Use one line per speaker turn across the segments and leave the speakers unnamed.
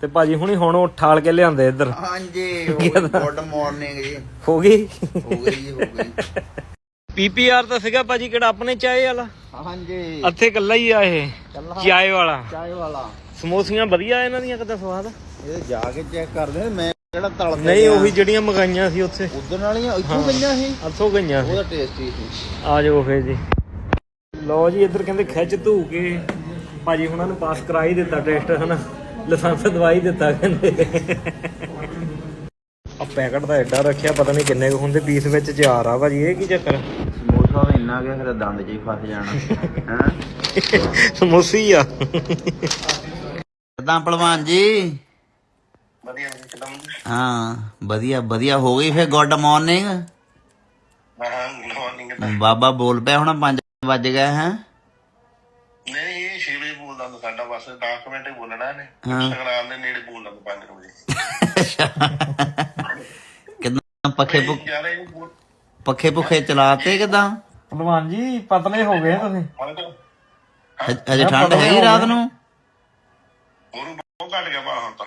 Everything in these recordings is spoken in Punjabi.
ਤੇ ਭਾਜੀ ਹੁਣੀ ਹੁਣ ਉਠਾਲ ਕੇ ਲਿਆਂਦੇ ਇੱਧਰ
ਹਾਂਜੀ ਗੁੱਡ ਮਾਰਨਿੰਗ ਜੀ ਹੋ ਗਈ ਹੋ ਗਈ ਜੀ ਹੋ ਗਈ
ਪੀਪੀਆਰ ਤਾਂ ਸੀਗਾ ਭਾਜੀ ਕਿਹੜਾ ਆਪਣੇ ਚਾਏ ਵਾਲਾ ਹਾਂਜੀ ਇੱਥੇ ਇਕੱਲਾ ਹੀ ਆ ਇਹ ਚਾਏ ਵਾਲਾ ਚਾਏ ਵਾਲਾ ਸਮੋਸੀਆਂ ਵਧੀਆ ਇਹਨਾਂ ਦੀਆਂ ਕਿਦਾਂ ਸਵਾਦ
ਇਹ ਜਾ ਕੇ ਚੈੱਕ ਕਰਦੇ ਮੈਂ
ਜਿਹੜਾ ਤਲ ਨਹੀਂ ਉਹੀ ਜਿਹੜੀਆਂ ਮੰਗਾਈਆਂ ਸੀ ਉੱਥੇ
ਉਧਰ ਵਾਲੀਆਂ ਇੱਥੋਂ ਗਈਆਂ ਸੀ
ਇੱਥੋਂ ਗਈਆਂ ਉਹਦਾ
ਟੇਸਟੀ ਸੀ
ਆ ਜਾਓ ਫੇਰ ਜੀ ਲਓ ਜੀ ਇੱਧਰ ਕਹਿੰਦੇ ਖਿੱਚ ਧੂ ਕੇ ਭਾਜੀ ਉਹਨਾਂ ਨੂੰ ਪਾਸ ਕਰਾਈ ਦਿੱਤਾ ਟੈਸਟ ਹਨਾ ਲਫਾਫਾ ਦਵਾਈ ਦਿੱਤਾ ਕਹਿੰਦੇ ਆ ਪੈਕਟ ਦਾ ਐਡਾ ਰੱਖਿਆ ਪਤਾ ਨਹੀਂ ਕਿੰਨੇ ਕੁ ਹੁੰਦੇ ਪੀਸ ਵਿੱਚ ਚਾਰ ਆ ਭਾਜੀ ਇਹ ਕੀ ਚੱਕਰ
ਸਮੋਸਾ ਵੀ ਇੰਨਾ ਗਿਆ ਫਿਰ ਦੰਦ 'ਚ ਹੀ ਫਸ ਜਾਣਾ ਹੈ
ਸਮੋਸੀ ਆ ਕਿਦਾਂ ਪਹਿਲਵਾਨ ਜੀ
ਵਧੀਆ ਹਾਂ ਵਧੀਆ ਵਧੀਆ ਹੋ ਗਈ ਫਿਰ ਗੁੱਡ ਮਾਰਨਿੰਗ
ਬਾਬਾ ਬੋਲ ਪਿਆ ਹੁਣ 5 ਵਜ ਗਏ ਹੈ
ਬਸ 10 ਮਿੰਟ ਹੀ ਬੋਲਣਾ ਨੇ ਸੰਗਰਾਮ ਦੇ ਨੇੜੇ ਬੋਲ ਲੰਗ 5 ਵਜੇ
ਕਿੰਨਾ ਪੱਖੇ ਪੱਖੇ ਭੁੱਖੇ ਚਲਾਤੇ ਕਿਦਾਂ ਭਲਵਾਨ ਜੀ ਪਤਲੇ ਹੋ ਗਏ ਤੁਸੀਂ ਅਜੇ ਠੰਡ ਹੈ ਹੀ ਰਾਤ ਨੂੰ
ਹੋਰ ਬਹੁਤ ਘਟ ਗਿਆ ਬਾਹਰ ਤਾਂ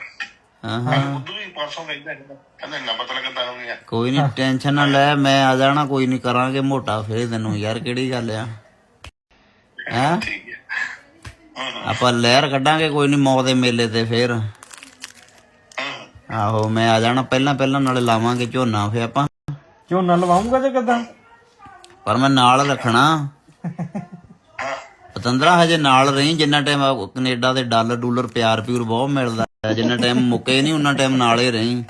ਹਾਂ ਹਾਂ ਉਦੋਂ ਹੀ ਪਰਸੋਂ ਕਹਿੰਦਾ ਕਹਿੰਦਾ ਨਾ ਪਤਲਾ ਕਿੱਦਾਂ ਹੋ ਗਿਆ ਕੋਈ ਨਹੀਂ ਟੈਨਸ਼ਨ ਨਾ ਲੈ ਮੈਂ ਆ ਜਾਣਾ ਕੋਈ ਨਹੀਂ ਕਰਾਂਗੇ ਮੋਟਾ ਫੇਰ ਤੈਨੂੰ ਯਾਰ ਕਿਹੜੀ ਗੱਲ ਆ ਹੈ ਠੀਕ ਆਪਾਂ ਲਹਿਰ ਕੱਢਾਂਗੇ ਕੋਈ ਨਹੀਂ ਮੌਤ ਦੇ ਮੇਲੇ ਤੇ ਫੇਰ ਆਹੋ ਮੈਂ ਆ ਜਾਣਾ ਪਹਿਲਾਂ ਪਹਿਲਾਂ ਨਾਲੇ ਲਾਵਾਂਗੇ ਝੋਨਾ ਫੇ ਆਪਾਂ ਝੋਨਾ ਲਵਾਉਂਗਾ ਤੇ ਕਿਦਾਂ ਪਰ ਮੈਂ ਨਾਲ ਰੱਖਣਾ ਪਤੰਦਰਾ ਹਜੇ ਨਾਲ ਰਹੀ ਜਿੰਨਾ ਟਾਈਮ ਕੈਨੇਡਾ ਦੇ ਡਾਲਰ ਡੂਲਰ ਪਿਆਰ ਪਿਉਰ ਬਹੁਤ ਮਿਲਦਾ ਜਿੰਨਾ ਟਾਈਮ ਮੁੱਕੇ ਨਹੀਂ ਉਹਨਾਂ ਟਾਈਮ ਨਾਲ ਹੀ ਰਹੀ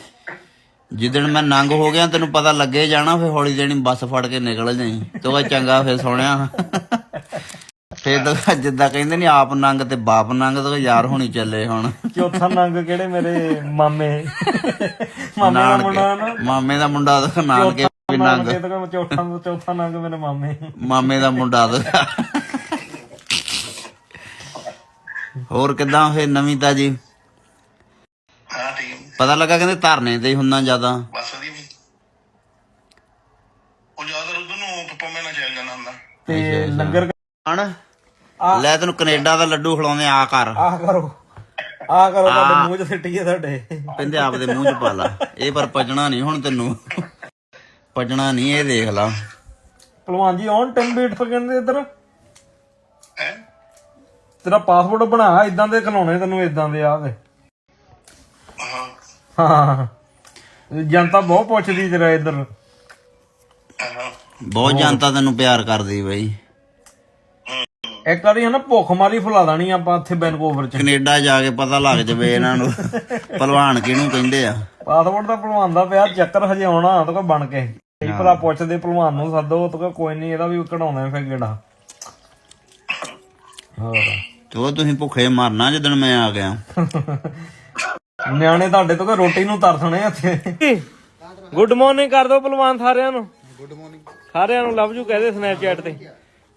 ਜਿੱਦਣ ਮੈਂ ਨੰਗ ਹੋ ਗਿਆ ਤੈਨੂੰ ਪਤਾ ਲੱਗੇ ਜਾਣਾ ਫੇ ਹੌਲੀ ਦੇਣੀ ਬੱਸ ਫੜ ਕੇ ਨਿਕਲ ਜਾਈ ਤੋ ਚੰਗਾ ਫੇ ਸੋਹਣਿਆ ਫੇਰ ਤਾਂ ਜਿੱਦਾਂ ਕਹਿੰਦੇ ਨੇ ਆਪ ਨੰਗ ਤੇ ਬਾਪ ਨੰਗ ਤਾਂ ਯਾਰ ਹੋਣੀ ਚੱਲੇ ਹੁਣ ਚੌਥਾ ਨੰਗ ਕਿਹੜੇ ਮੇਰੇ ਮਾਮੇ ਮਾਮੇ ਦਾ ਮੁੰਡਾ ਨਾ ਮਾਮੇ ਦਾ ਮੁੰਡਾ ਦਾ ਨਾਨਕੇ ਵੀ ਨੰਗ ਚੌਥਾ ਚੌਥਾ ਨੰਗ ਮੇਰੇ ਮਾਮੇ ਮਾਮੇ ਦਾ ਮੁੰਡਾ ਦਾ ਹੋਰ ਕਿਦਾਂ ਫੇਰ ਨਵੀਂ ਤਾਜੀ ਹਾਂ ਠੀਕ ਪਤਾ ਲੱਗਾ ਕਹਿੰਦੇ ਧਰਨੇ ਤੇ ਹੁੰਨਾ ਜ਼ਿਆਦਾ ਬਸ ਵਧੀਆ ਵੀ
ਉਹ ਜ਼ਿਆਦਾ ਰੁੱਧ ਨੂੰ ਪਪਾ ਮੈਨਾਂ ਚੱਲ ਜਾਂਦਾ ਹੁੰਦਾ
ਤੇ ਲੰਗਰ ਖਾਣ ਲੈ ਤੈਨੂੰ ਕੈਨੇਡਾ ਦਾ ਲੱਡੂ ਖਿਲਾਉਂਦੇ ਆ ਕਰ ਆ ਕਰੋ ਆ ਕਰੋ ਤੁਹਾਡੇ ਮੂੰਹ 'ਚ ਹੈ ਤੁਹਾਡੇ ਕਹਿੰਦੇ ਆਪਦੇ ਮੂੰਹ 'ਚ ਪਾ ਲਾ ਇਹ ਪਰ ਪਜਣਾ ਨਹੀਂ ਹੁਣ ਤੈਨੂੰ ਪਜਣਾ ਨਹੀਂ ਇਹ ਦੇਖ ਲਾ ਪਲਵਾਨ ਜੀ ਔਨ 10 ਬੀਟ ਪਰ ਕਹਿੰਦੇ ਇੱਧਰ ਤੇਰਾ ਪਾਸਪੋਰਟ ਬਣਾ ਇਦਾਂ ਦੇ ਖਲਾਉਣੇ ਤੈਨੂੰ ਇਦਾਂ ਦੇ ਆ ਵੇ ਹਾਂ ਜਨਤਾ ਬਹੁਤ ਪੁੱਛਦੀ ਜਰਾ ਇੱਧਰ ਬਹੁਤ ਜਨਤਾ ਤੈਨੂੰ ਪਿਆਰ ਕਰਦੀ ਬਈ ਇੱਕ ਵਾਰੀ ਹਨਾ ਭੁੱਖ ਮਾਰੀ ਫੁਲਾ ਦੇਣੀ ਆਪਾਂ ਇੱਥੇ ਬੈਨਕੋਵਰ ਚ ਕੈਨੇਡਾ ਜਾ ਕੇ ਪਤਾ ਲੱਗ ਜਵੇ ਇਹਨਾਂ ਨੂੰ ਪਹਿਲਵਾਨ ਕਿਹਨੂੰ ਕਹਿੰਦੇ ਆ ਪਾਸਪੋਰਟ ਦਾ ਪਹਿਲਵਾਨ ਦਾ ਪਿਆ ਚੱਕਰ ਹਜੇ ਆਉਣਾ ਤਾਂ ਕੋਈ ਬਣ ਕੇ ਇਹ ਭਲਾ ਪੁੱਛਦੇ ਪਹਿਲਵਾਨ ਨੂੰ ਸਾਦੋ ਤਾਂ ਕੋਈ ਨਹੀਂ ਇਹਦਾ ਵੀ ਕਢਾਉਣਾ ਫਿਰ ਕਿਹੜਾ ਹੋਰ ਤੋ ਤੁਸੀਂ ਭੁੱਖੇ ਮਰਨਾ ਜਦੋਂ ਮੈਂ ਆ ਗਿਆ ਨਿਆਣੇ ਤੁਹਾਡੇ ਤੋਂ ਰੋਟੀ ਨੂੰ ਤਰਸਣੇ ਇੱਥੇ ਗੁੱਡ ਮਾਰਨਿੰਗ ਕਰ ਦਿਓ ਪਹਿਲਵਾਨ ਸਾਰਿਆਂ ਨੂੰ ਗੁੱਡ ਮਾਰਨਿੰਗ ਸਾਰਿਆਂ ਨੂੰ ਲਵ ਯੂ ਕਹਦੇ ਸਨੈਪਚੈਟ ਤੇ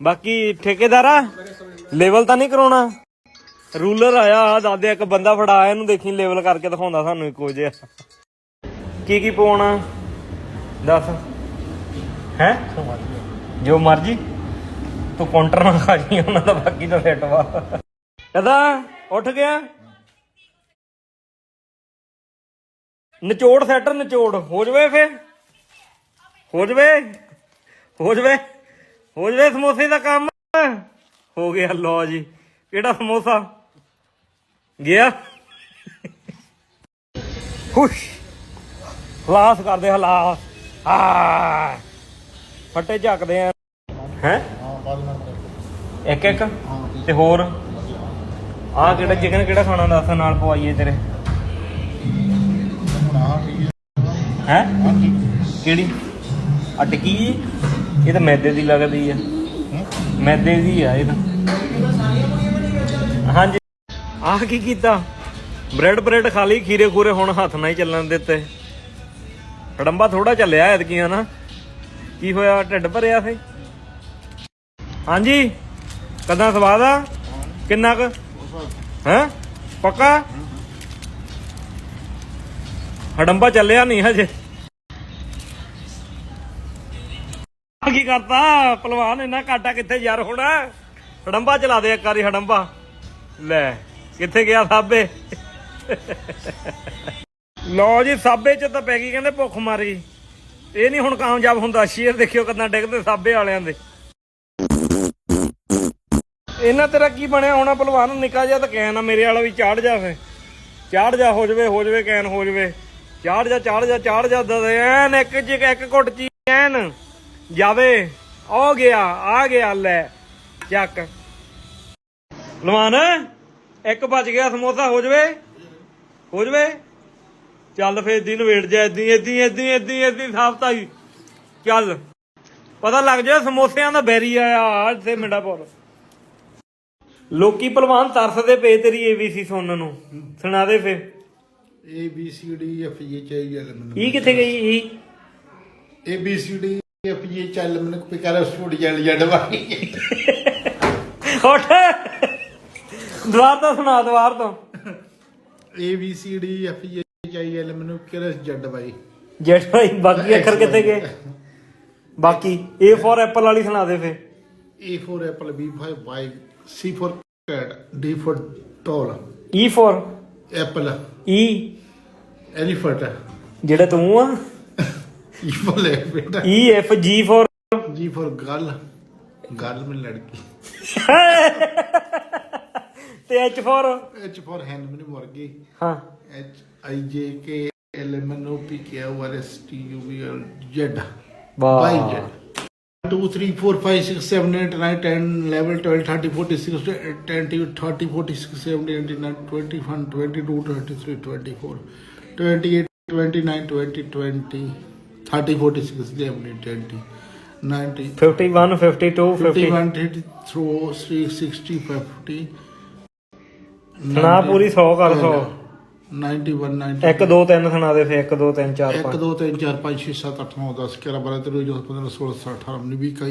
ਬਾਕੀ ਠੇਕੇਦਾਰਾ ਲੈਵਲ ਤਾਂ ਨਹੀਂ ਕਰਾਉਣਾ ਰੂਲਰ ਆਇਆ ਆ ਦਾਦੇ ਇੱਕ ਬੰਦਾ ਆਇਆ ਇਹਨੂੰ ਦੇਖੀ ਲੈਵਲ ਕਰਕੇ ਦਿਖਾਉਂਦਾ ਸਾਨੂੰ ਇੱਕੋ ਜਿਹਾ ਕੀ ਕੀ ਪਾਉਣਾ ਦੱਸ ਹੈ ਜੋ ਮਰਜੀ ਤੂੰ ਕਾਊਂਟਰ ਨਾ ਖਾ ਜੀ ਉਹਨਾਂ ਦਾ ਬਾਕੀ ਦਾ ਫਿੱਟ ਵਾ ਕਦਾ ਉੱਠ ਗਿਆ ਨਿਚੋੜ ਸੈਟਰ ਨਿਚੋੜ ਹੋ ਜਵੇ ਫੇ ਹੋ ਜਵੇ ਹੋ ਜਵੇ ਹੋ ਜਵੇ ਸਮੋਸੇ ਦਾ ਕੰਮ ਹੋ ਗਿਆ ਲੋ ਜੀ ਕਿਹੜਾ ਸਮੋਸਾ ਗਿਆ ਖੁਸ਼ ਲਾਸ ਕਰਦੇ ਹਲਾ ਆ ਫੱਟੇ ਝੱਕਦੇ ਆ ਹੈ ਇੱਕ ਇੱਕ ਤੇ ਹੋਰ ਆ ਕਿਹੜਾ ਚਿਕਨ ਕਿਹੜਾ ਖਾਣਾ ਦੱਸ ਨਾਲ ਪਵਾਈਏ ਤੇਰੇ ਹੈ ਕਿਹੜੀ ਅਟਕੀ ਇਹ ਤਾਂ ਮੈਦੇ ਦੀ ਲੱਗਦੀ ਆ ਮੈਦੇ ਦੀ ਆ ਇਹ ਤਾਂ ਹਾਂਜੀ ਆ ਕੀ ਕੀਤਾ ਬ੍ਰੈਡ ਬ੍ਰੈਡ ਖਾ ਲਈ ਖੀਰੇ ਖੂਰੇ ਹੁਣ ਹੱਥ ਨਾਲ ਹੀ ਚੱਲਣ ਦਿੱਤੇ ਹੜੰਬਾ ਥੋੜਾ ਚੱਲਿਆ ਐਤਕੀ ਹਨਾ ਕੀ ਹੋਇਆ ਢਿੱਡ ਭਰਿਆ ਫੇ ਹਾਂਜੀ ਕਦਾਂ ਸਵਾਦ ਆ ਕਿੰਨਾ ਕੁ ਹੈ ਪੱਕਾ ਹੜੰਬਾ ਚੱਲਿਆ ਨਹੀਂ ਹਜੇ ਕੀ ਕਰਤਾ ਪਹਿਲਵਾਨ ਇੰਨਾ ਘਾਟਾ ਕਿੱਥੇ ਯਾਰ ਹੋਣਾ ਹੜੰਬਾ ਚਲਾ ਦੇ ਇੱਕ ਵਾਰੀ ਹੜੰਬਾ ਲੈ ਕਿੱਥੇ ਗਿਆ ਸਾਬੇ ਲੋ ਜੀ ਸਾਬੇ ਚ ਤਾਂ ਪੈ ਗਈ ਕਹਿੰਦੇ ਭੁੱਖ ਮਾਰੀ ਇਹ ਨਹੀਂ ਹੁਣ ਕਾਮਯਾਬ ਹੁੰਦਾ ਸ਼ੇਰ ਦੇਖਿਓ ਕਿੰਨਾ ਡਿੱਗਦੇ ਸਾਬੇ ਵਾਲਿਆਂ ਦੇ ਇਹਨਾਂ ਤੇਰਾ ਕੀ ਬਣਿਆ ਹੋਣਾ ਪਹਿਲਵਾਨ ਨਿਕਾ ਜਾ ਤਾਂ ਕੈਨ ਆ ਮੇਰੇ ਵਾਲਾ ਵੀ ਚਾੜ ਜਾ ਫੇ ਚਾੜ ਜਾ ਹੋ ਜਵੇ ਹੋ ਜਵੇ ਕੈਨ ਹੋ ਜਵੇ ਚਾੜ ਜਾ ਚਾੜ ਜਾ ਚਾੜ ਜਾ ਦਦੇ ਐਨ ਇੱਕ ਜਿਕ ਇੱਕ ਘੁੱਟ ਚੀ ਐਨ ਜਾਵੇ ਆ ਗਿਆ ਆ ਗਿਆ ਲੈ ਚੱਕ ਲਵਾਨ ਇੱਕ ਬਚ ਗਿਆ ਸਮੋਸਾ ਹੋ ਜਵੇ ਹੋ ਜਵੇ ਚੱਲ ਫੇਰ ਦੀ ਨਵੇੜ ਜਾ ਇਦੀ ਇਦੀ ਇਦੀ ਇਦੀ ਇਦੀ ਹੀ ਚੱਲ ਪਤਾ ਲੱਗ ਜਾ ਸਮੋਸਿਆਂ ਦਾ ਬੈਰੀ ਆਇਆ ਅੱਜ ਤੇ ਮਿੰਡਾ ਪੌਰ ਲੋਕੀ ਪਹਿਲਵਾਨ ਤਰਸਦੇ ਪਏ ਤੇਰੀ ਏਬੀਸੀ ਸੁਣਨ ਨੂੰ ਸੁਣਾ ਦੇ ਫੇ
A B C D F G H I
ਕੀ ਕਿੱਥੇ ਗਈ ਇਹ
ਏ ਡੀ ਪੀਏ ਚੱਲ ਮੈਨੂੰ ਕੋਈ ਕਰਾ ਸਪੋਰਟ ਜਣ ਜੜ ਵਾਲੀ
ਉੱਠ ਦੁਆਰ ਤੋਂ ਸੁਣਾ ਦੁਆਰ ਤੋਂ
A B C D F E H I L ਮੈਨੂੰ ਕਿਹੜਾ ਜੜ ਬਾਈ
ਜੜ ਭਾਈ ਬਾਕੀ ਅੱਖਰ ਕਿੱਥੇ ਗਏ ਬਾਕੀ ਏ ਫੋਰ ਐਪਲ ਵਾਲੀ ਸੁਣਾ ਦੇ ਫੇ
ਏ ਫੋਰ ਐਪਲ ਬੀ ਫਾਈ ਵਾਈ C for cat D for doll E for apple E elephant
ਜਿਹੜਾ ਤੂੰ ਆ
E for ਲੈ ਬੇਟਾ
E F G for
G for girl girl ਮੇਂ ਲੜਕੀ ਤੇ H for H for hand ਮੇਂ ਮੁਰਗੀ ਹਾਂ H I J K L M N O P Q R S T U V L Z
ਵਾਹ Y Z
2 3 4 5 6 7 8 9 10 11 12 13 14 16 20 30 40 60 70 80 90 21 22 23 24 28 29 20 20 30 46 ਲਈ ਆਪਣੀ 20 90
51 52
51 33 60 50
ਨਾ ਪੂਰੀ 100 ਕਰ 100
91 90
1 2 3 ਸੁਣਾ ਦੇ ਫੇ 1 2 3 4 5 1
2 3 4 5 6 7 8 9 10 11 12 13 14 15 16 17 18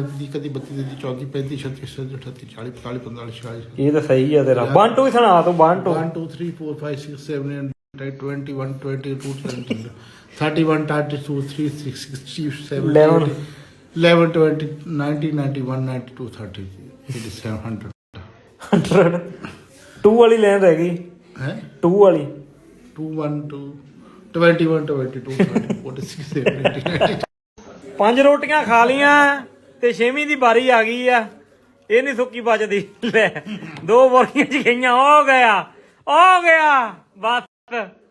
19 20 21 23 24 25 26 27 28 29 30 31
32 33 34 35 36 37 40 45 46 ਇਹ ਤਾਂ ਸਹੀ ਆ ਤੇਰਾ 1 2 ਸੁਣਾ ਤੂੰ 1 2 1
2 3 4 5 6 7 8 21, 31, 32, 67, 11, 11 20, 91, 92, 100.
2 ਵਾਲੀ ਲਾਈਨ ਰਹਿ ਗਈ ਹੈ 2 ਵਾਲੀ
212 21 22 30 46 70
ਪੰਜ ਰੋਟੀਆਂ ਖਾ ਲੀਆਂ ਤੇ ਛੇਵੀਂ ਦੀ ਬਾਰੀ ਆ ਗਈ ਆ ਇਹ ਨਹੀਂ ਸੁੱਕੀ ਬਚਦੀ ਲੈ ਦੋ ਬੋਰੀਆਂ ਚ ਗਈਆਂ ਹੋ ਗਿਆ ਹੋ ਗਿਆ ਬਸ The.